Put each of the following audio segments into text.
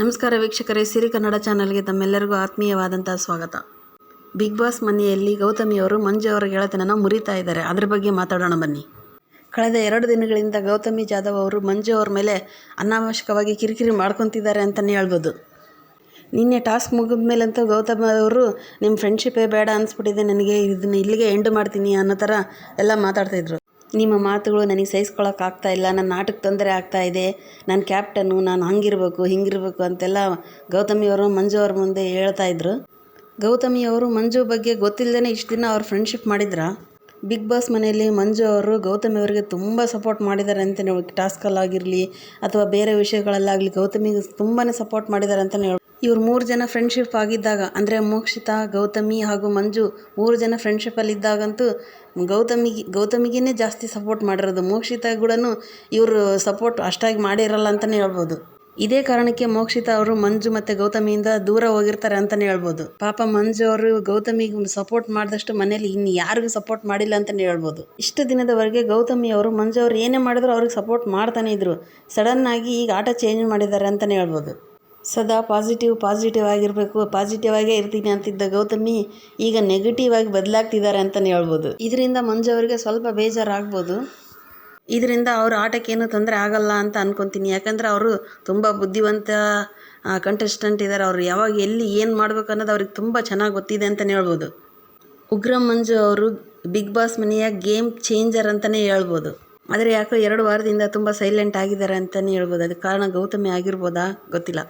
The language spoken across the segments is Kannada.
ನಮಸ್ಕಾರ ವೀಕ್ಷಕರೇ, ಸಿರಿ ಕನ್ನಡ ಚಾನಲ್ಗೆ ತಮ್ಮೆಲ್ಲರಿಗೂ ಆತ್ಮೀಯವಾದಂಥ ಸ್ವಾಗತ. ಬಿಗ್ ಬಾಸ್ ಮನೆಯಲ್ಲಿ ಗೌತಮಿಯವರು ಮಂಜು ಅವರ ಗೆಳತನನ ಮುರಿತಾ ಇದ್ದಾರೆ. ಅದ್ರ ಬಗ್ಗೆ ಮಾತಾಡೋಣ ಬನ್ನಿ. ಕಳೆದ ಎರಡು ದಿನಗಳಿಂದ ಗೌತಮಿ ಜಾಧವ್ ಅವರು ಮಂಜು ಅವ್ರ ಮೇಲೆ ಅನಾವಶ್ಯಕವಾಗಿ ಕಿರಿಕಿರಿ ಮಾಡ್ಕೊತಿದ್ದಾರೆ ಅಂತಲೇ ಹೇಳ್ಬೋದು. ನಿನ್ನೆ ಟಾಸ್ಕ್ ಮುಗಿದ ಮೇಲಂತೂ ಗೌತಮ್ ಅವರು ನಿಮ್ಮ ಫ್ರೆಂಡ್ಶಿಪ್ಪೇ ಬೇಡ ಅನಿಸ್ಬಿಟ್ಟಿದೆ, ನನಗೆ ಇದನ್ನ ಇಲ್ಲಿಗೆ ಎಂಡ್ ಮಾಡ್ತೀನಿ ಅನ್ನೋ ಥರ ಎಲ್ಲ ಮಾತಾಡ್ತಾಯಿದ್ರು ನಿಮ್ಮ ಮಾತುಗಳು ನನಗೆ ಸಹಿಸ್ಕೊಳಕ್ಕೆ ಆಗ್ತಾ ಇಲ್ಲ, ನನ್ನ ನಾಟಕ ತೊಂದರೆ ಆಗ್ತಾ ಇದೆ, ನಾನು ಕ್ಯಾಪ್ಟನ್ನು ನಾನು ಹಂಗಿರಬೇಕು, ಹಿಂಗಿರಬೇಕು ಅಂತೆಲ್ಲ ಗೌತಮಿಯವರು ಮಂಜು ಅವ್ರ ಮುಂದೆ ಹೇಳ್ತಾ ಇದ್ರು. ಗೌತಮಿಯವರು ಮಂಜು ಬಗ್ಗೆ ಗೊತ್ತಿಲ್ಲದೇ ಇಷ್ಟು ದಿನ ಅವ್ರು ಫ್ರೆಂಡ್ಶಿಪ್ ಮಾಡಿದ್ರ? ಬಿಗ್ ಬಾಸ್ ಮನೆಯಲ್ಲಿ ಮಂಜು ಅವರು ಗೌತಮಿ ಅವರಿಗೆ ತುಂಬ ಸಪೋರ್ಟ್ ಮಾಡಿದ್ದಾರೆ ಹೇಳಿ ಟಾಸ್ಕಲ್ಲಾಗಿರಲಿ ಅಥವಾ ಬೇರೆ ವಿಷಯಗಳಲ್ಲಾಗಲಿ ಗೌತಮಿಗೆ ತುಂಬಾ ಸಪೋರ್ಟ್ ಮಾಡಿದ್ದಾರೆ ಅಂತಲೇ ಹೇಳಿ ಇವ್ರು ಮೂರು ಜನ ಫ್ರೆಂಡ್ಶಿಪ್ ಆಗಿದ್ದಾಗ, ಅಂದರೆ ಮೋಕ್ಷಿತಾ, ಗೌತಮಿ ಹಾಗೂ ಮಂಜು ಮೂರು ಜನ ಫ್ರೆಂಡ್ಶಿಪ್ಪಲ್ಲಿದ್ದಾಗಂತೂ ಗೌತಮಿಗೆ ಗೌತಮಿಗೇ ಜಾಸ್ತಿ ಸಪೋರ್ಟ್ ಮಾಡಿರೋದು. ಮೋಕ್ಷಿತಾ ಕೂಡ ಇವರು ಸಪೋರ್ಟ್ ಅಷ್ಟಾಗಿ ಮಾಡಿರಲ್ಲ ಅಂತಲೇ ಹೇಳ್ಬೋದು. ಇದೇ ಕಾರಣಕ್ಕೆ ಮೋಕ್ಷಿತಾ ಅವರು ಮಂಜು ಮತ್ತು ಗೌತಮಿಯಿಂದ ದೂರ ಹೋಗಿರ್ತಾರೆ ಅಂತಲೇ ಹೇಳ್ಬೋದು. ಪಾಪ ಮಂಜು ಅವರು ಗೌತಮಿಗೆ ಸಪೋರ್ಟ್ ಮಾಡಿದಷ್ಟು ಮನೇಲಿ ಇನ್ನು ಯಾರಿಗೂ ಸಪೋರ್ಟ್ ಮಾಡಿಲ್ಲ ಅಂತಲೇ ಹೇಳ್ಬೋದು. ಇಷ್ಟು ದಿನದವರೆಗೆ ಗೌತಮಿ ಅವರು, ಮಂಜು ಅವರು ಏನೇ ಮಾಡಿದ್ರು ಅವ್ರಿಗೆ ಸಪೋರ್ಟ್ ಮಾಡ್ತಾನೆ ಇದ್ರು. ಸಡನ್ನಾಗಿ ಈಗ ಆಟ ಚೇಂಜ್ ಮಾಡಿದ್ದಾರೆ ಅಂತಲೇ ಹೇಳ್ಬೋದು. ಸದಾ ಪಾಸಿಟಿವ್ ಪಾಸಿಟಿವ್ ಆಗಿರಬೇಕು. ಪಾಸಿಟಿವ್ ಆಗೇ ಇರ್ತೀನಿ ಅಂತಿದ್ದ ಗೌತಮಿ ಈಗ ನೆಗೆಟಿವ್ ಆಗಿ ಬದಲಾಗ್ತಿದ್ದಾರೆ ಅಂತಲೇ ಹೇಳ್ಬೋದು. ಇದರಿಂದ ಮಂಜು ಅವರಿಗೆ ಸ್ವಲ್ಪ ಬೇಜಾರಾಗ್ಬೋದು. ಇದರಿಂದ ಅವ್ರ ಆಟಕ್ಕೇನು ತೊಂದರೆ ಆಗಲ್ಲ ಅಂತ ಅನ್ಕೊತೀನಿ. ಯಾಕಂದರೆ ಅವರು ತುಂಬ ಬುದ್ಧಿವಂತ ಕಂಟೆಸ್ಟೆಂಟ್ ಇದ್ದಾರೆ ಅವರು ಯಾವಾಗ ಎಲ್ಲಿ ಏನು ಮಾಡಬೇಕು ಅನ್ನೋದು ಅವ್ರಿಗೆ ತುಂಬ ಚೆನ್ನಾಗಿ ಗೊತ್ತಿದೆ ಅಂತಲೇ ಹೇಳ್ಬೋದು. ಉಗ್ರ ಮಂಜು ಅವರು ಬಿಗ್ ಬಾಸ್ ಮನೆಯ ಗೇಮ್ ಚೇಂಜರ್ ಅಂತಲೇ ಹೇಳ್ಬೋದು. ಆದರೆ ಯಾಕೋ ಎರಡು ವಾರದಿಂದ ತುಂಬ ಸೈಲೆಂಟ್ ಆಗಿದ್ದಾರೆ ಅಂತಲೇ ಹೇಳ್ಬೋದು. ಅದಕ್ಕೆ ಕಾರಣ ಗೌತಮಿ ಆಗಿರ್ಬೋದಾ? ಗೊತ್ತಿಲ್ಲ.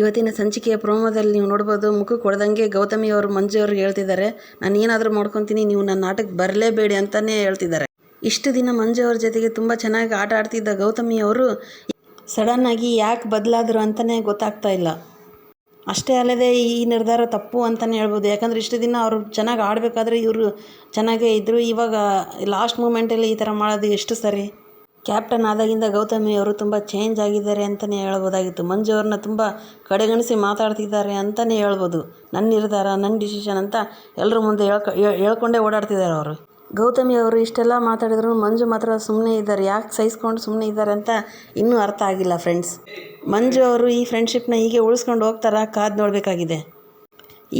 ಇವತ್ತಿನ ಸಂಚಿಕೆಯ ಪ್ರೋಮೋದಲ್ಲಿ ನೀವು ನೋಡ್ಬೋದು ಮುಖ ಕೊಡ್ದಂಗೆ ಗೌತಮಿ ಅವರು, ಮಂಜು ಅವ್ರಿಗೆ ಹೇಳ್ತಿದ್ದಾರೆ, ನಾನು ಏನಾದರೂ ಮಾಡ್ಕೊತೀನಿ, ನೀವು ನನ್ನ ಆಟಕ್ಕೆ ಬರಲೇಬೇಡಿ ಅಂತಲೇ ಹೇಳ್ತಿದ್ದಾರೆ. ಇಷ್ಟು ದಿನ ಮಂಜು ಅವ್ರ ಜೊತೆಗೆ ತುಂಬ ಚೆನ್ನಾಗಿ ಆಟ ಆಡ್ತಿದ್ದ ಗೌತಮಿ ಅವರು ಸಡನ್ನಾಗಿ ಯಾಕೆ ಬದಲಾದರು ಅಂತಲೇ ಗೊತ್ತಾಗ್ತಾ ಇಲ್ಲ. ಅಷ್ಟೇ ಅಲ್ಲದೆ ಈ ನಿರ್ಧಾರ ತಪ್ಪು ಅಂತಲೇ ಹೇಳ್ಬೋದು. ಯಾಕಂದರೆ ಇಷ್ಟು ದಿನ ಅವರು ಚೆನ್ನಾಗಿ ಆಡಬೇಕಾದ್ರೆ ಇವರು ಚೆನ್ನಾಗೇ ಇದ್ದರು ಇವಾಗ ಲಾಸ್ಟ್ ಮೂಮೆಂಟಲ್ಲಿ ಈ ಥರ ಮಾಡೋದು ಎಷ್ಟು ಸರಿ? ಕ್ಯಾಪ್ಟನ್ ಆದಾಗಿಂದ ಗೌತಮಿ ಅವರು ತುಂಬ ಚೇಂಜ್ ಆಗಿದ್ದಾರೆ ಅಂತಲೇ ಹೇಳ್ಬೋದಾಗಿತ್ತು. ಮಂಜು ಅವ್ರನ್ನ ತುಂಬ ಕಡೆಗಣಿಸಿ ಮಾತಾಡ್ತಿದ್ದಾರೆ ಅಂತಲೇ ಹೇಳ್ಬೋದು. ನನ್ನ ನಿರ್ಧಾರ ನನ್ನ ಡಿಸಿಷನ್ ಅಂತ ಎಲ್ಲರ ಮುಂದೆ ಹೇಳ್ಕ ಹೇಳ್ಕೊಂಡೇ ಓಡಾಡ್ತಿದ್ದಾರೆ ಅವರು. ಗೌತಮಿ ಅವರು ಇಷ್ಟೆಲ್ಲ ಮಾತಾಡಿದ್ರು, ಮಂಜು ಮಾತ್ರ ಸುಮ್ಮನೆ ಇದ್ದಾರೆ. ಯಾಕೆ ಸಹಿಸ್ಕೊಂಡು ಸುಮ್ಮನೆ ಇದ್ದಾರೆ ಅಂತ ಇನ್ನೂ ಅರ್ಥ ಆಗಿಲ್ಲ ಫ್ರೆಂಡ್ಸ್ ಮಂಜು ಅವರು ಈ ಫ್ರೆಂಡ್ಶಿಪ್ನ ಹೀಗೆ ಉಳಿಸ್ಕೊಂಡು ಹೋಗ್ತಾರಾ? ಕಾದು ನೋಡಬೇಕಾಗಿದೆ.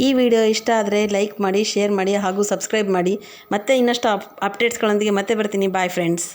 ಈ ವಿಡಿಯೋ ಇಷ್ಟ ಆದರೆ ಲೈಕ್ ಮಾಡಿ ಶೇರ್ ಮಾಡಿ ಹಾಗೂ ಸಬ್ಸ್ಕ್ರೈಬ್ ಮಾಡಿ. ಮತ್ತೆ ಇನ್ನಷ್ಟು ಅಪ್ ಅಪ್ಡೇಟ್ಸ್ಗಳೊಂದಿಗೆ ಮತ್ತೆ ಬರ್ತೀನಿ. Bye friends